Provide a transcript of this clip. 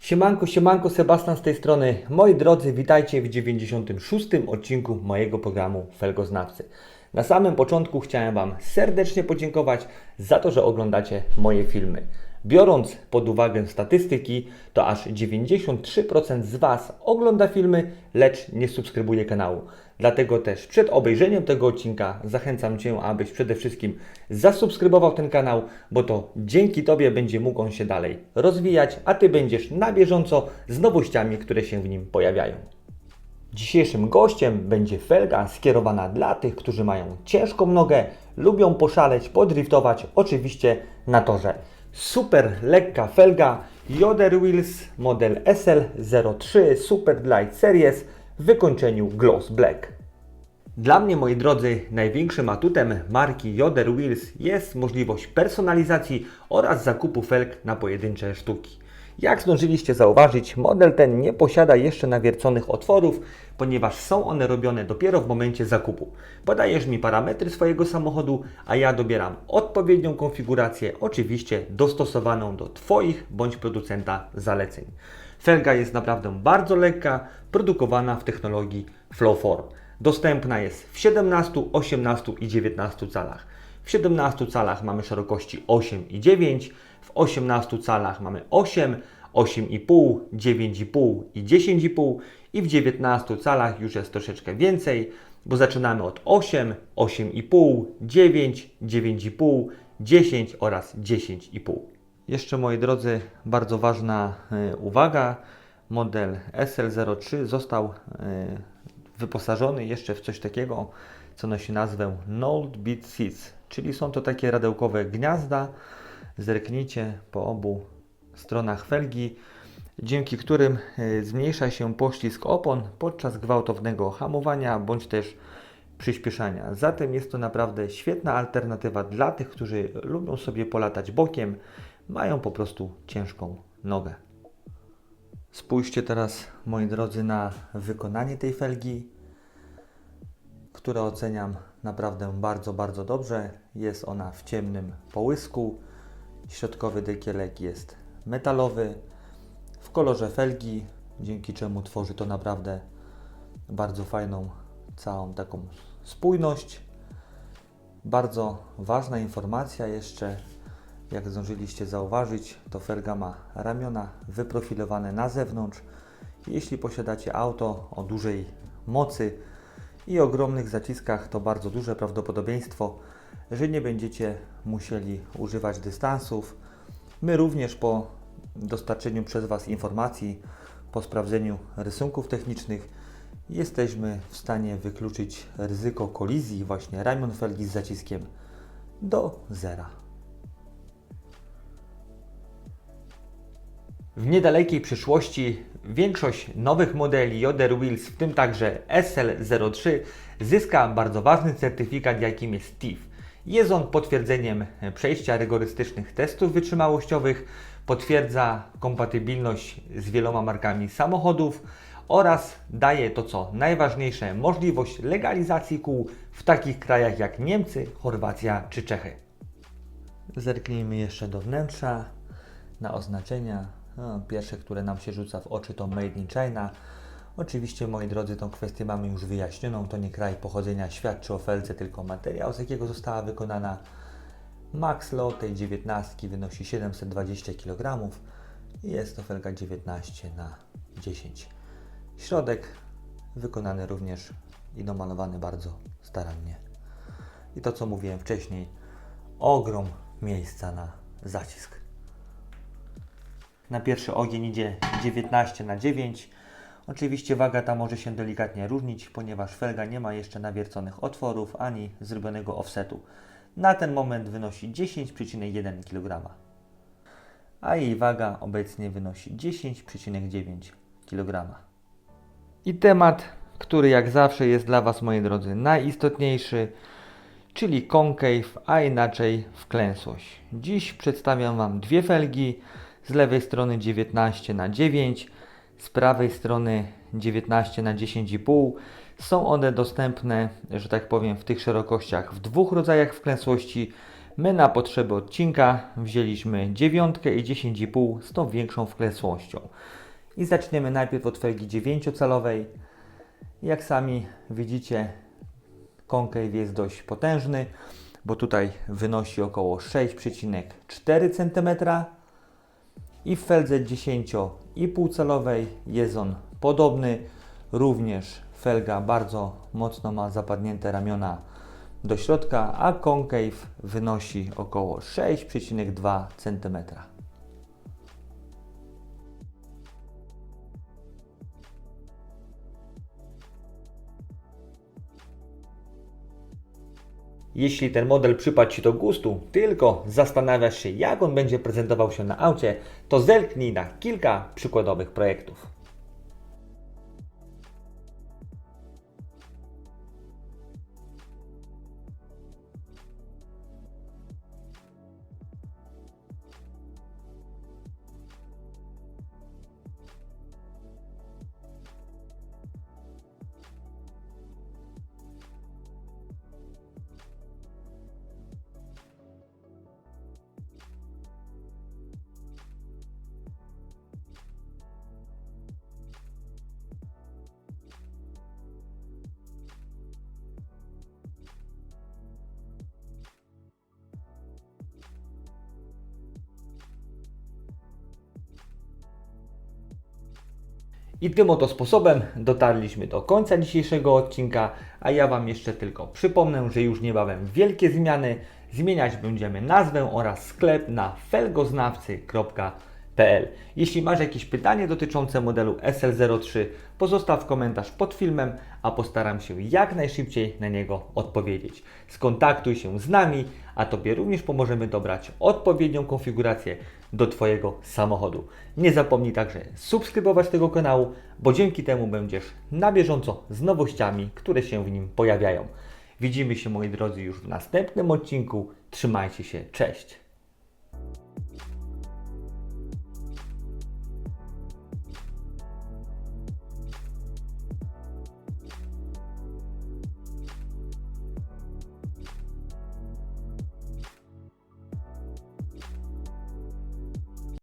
Siemanko, siemanko, Sebastian z tej strony. Moi drodzy, witajcie w 96. odcinku mojego programu Felgoznawcy. Na samym początku chciałem Wam serdecznie podziękować za to, że oglądacie moje filmy. Biorąc pod uwagę statystyki, to aż 93% z Was ogląda filmy, lecz nie subskrybuje kanału. Dlatego też przed obejrzeniem tego odcinka zachęcam Cię, abyś przede wszystkim zasubskrybował ten kanał, bo to dzięki Tobie będzie mógł on się dalej rozwijać, a Ty będziesz na bieżąco z nowościami, które się w nim pojawiają. Dzisiejszym gościem będzie felga skierowana dla tych, którzy mają ciężką nogę, lubią poszaleć, podriftować, oczywiście na torze. Super lekka felga Yoder Wheels model SL03 Super Glide Series w wykończeniu Gloss Black. Dla mnie, moi drodzy, największym atutem marki Yoder Wheels jest możliwość personalizacji oraz zakupu felg na pojedyncze sztuki. Jak zdążyliście zauważyć, model ten nie posiada jeszcze nawierconych otworów, ponieważ są one robione dopiero w momencie zakupu. Podajesz mi parametry swojego samochodu, a ja dobieram odpowiednią konfigurację, oczywiście dostosowaną do Twoich bądź producenta zaleceń. Felga jest naprawdę bardzo lekka, produkowana w technologii Flowform. Dostępna jest w 17, 18 i 19 calach. W 17 calach mamy szerokości 8 i 9, w 18 calach mamy 8, 8,5, 9,5 i 10,5 i w 19 calach już jest troszeczkę więcej, bo zaczynamy od 8, 8,5, 9, 9,5, 10 oraz 10,5. Jeszcze moi drodzy, bardzo ważna y, uwaga. Model SL03 został y, wyposażony jeszcze w coś takiego, co nosi nazwę Node Beat Seats, czyli są to takie radełkowe gniazda. Zerknijcie po obu stronach felgi, dzięki którym y, zmniejsza się poślizg opon podczas gwałtownego hamowania bądź też przyspieszania. Zatem jest to naprawdę świetna alternatywa dla tych, którzy lubią sobie polatać bokiem, mają po prostu ciężką nogę. Spójrzcie teraz, moi drodzy, na wykonanie tej felgi, które oceniam naprawdę bardzo, bardzo dobrze. Jest ona w ciemnym połysku. Środkowy dekielek jest metalowy, w kolorze felgi, dzięki czemu tworzy to naprawdę bardzo fajną, całą taką spójność. Bardzo ważna informacja jeszcze, jak zdążyliście zauważyć, to felga ma ramiona wyprofilowane na zewnątrz. Jeśli posiadacie auto o dużej mocy i ogromnych zaciskach, to bardzo duże prawdopodobieństwo, że nie będziecie musieli używać dystansów. My również po dostarczeniu przez Was informacji, po sprawdzeniu rysunków technicznych, jesteśmy w stanie wykluczyć ryzyko kolizji właśnie ramion felgi z zaciskiem do zera. W niedalekiej przyszłości większość nowych modeli Yoder Wheels, w tym także SL03, zyska bardzo ważny certyfikat, jakim jest TIF. Jest on potwierdzeniem przejścia rygorystycznych testów wytrzymałościowych, potwierdza kompatybilność z wieloma markami samochodów oraz daje to co najważniejsze możliwość legalizacji kół w takich krajach jak Niemcy, Chorwacja czy Czechy. Zerknijmy jeszcze do wnętrza na oznaczenia. No, pierwsze, które nam się rzuca w oczy to Made in China. Oczywiście, moi drodzy, tą kwestię mamy już wyjaśnioną. To nie kraj pochodzenia świadczy o felce, tylko materiał, z jakiego została wykonana. Max lot tej 19 wynosi 720 kg i jest to felga 19 na 10. Środek wykonany również i domalowany bardzo starannie. I to, co mówiłem wcześniej, ogrom miejsca na zacisk. Na pierwszy ogień idzie 19 na 9. Oczywiście waga ta może się delikatnie różnić, ponieważ felga nie ma jeszcze nawierconych otworów ani zrobionego offsetu. Na ten moment wynosi 10,1 kg, a jej waga obecnie wynosi 10,9 kg. I temat, który jak zawsze jest dla Was, moi drodzy, najistotniejszy, czyli concave, a inaczej wklęsłość. Dziś przedstawiam Wam dwie felgi, z lewej strony 19 na 9, z prawej strony 19 na 10,5. Są one dostępne, że tak powiem, w tych szerokościach w dwóch rodzajach wklęsłości. My na potrzeby odcinka wzięliśmy dziewiątkę i 10,5 z tą większą wklesłością. I zaczniemy najpierw od felgi 9-calowej. Jak sami widzicie, concave jest dość potężny, bo tutaj wynosi około 6,4 cm i w feldze 10,5 calowej jest on podobny. Również felga bardzo mocno ma zapadnięte ramiona do środka, a concave wynosi około 6,2 cm. Jeśli ten model przypadł Ci do gustu, tylko zastanawiasz się, jak on będzie prezentował się na aucie, to zerknij na kilka przykładowych projektów. I tym oto sposobem dotarliśmy do końca dzisiejszego odcinka, a ja Wam jeszcze tylko przypomnę, że już niebawem wielkie zmiany. Zmieniać będziemy nazwę oraz sklep na felgoznawcy.pl. Jeśli masz jakieś pytanie dotyczące modelu SL03, pozostaw komentarz pod filmem, a postaram się jak najszybciej na niego odpowiedzieć. Skontaktuj się z nami, a Tobie również pomożemy dobrać odpowiednią konfigurację do Twojego samochodu. Nie zapomnij także subskrybować tego kanału, bo dzięki temu będziesz na bieżąco z nowościami, które się w nim pojawiają. Widzimy się moi drodzy już w następnym odcinku. Trzymajcie się, cześć!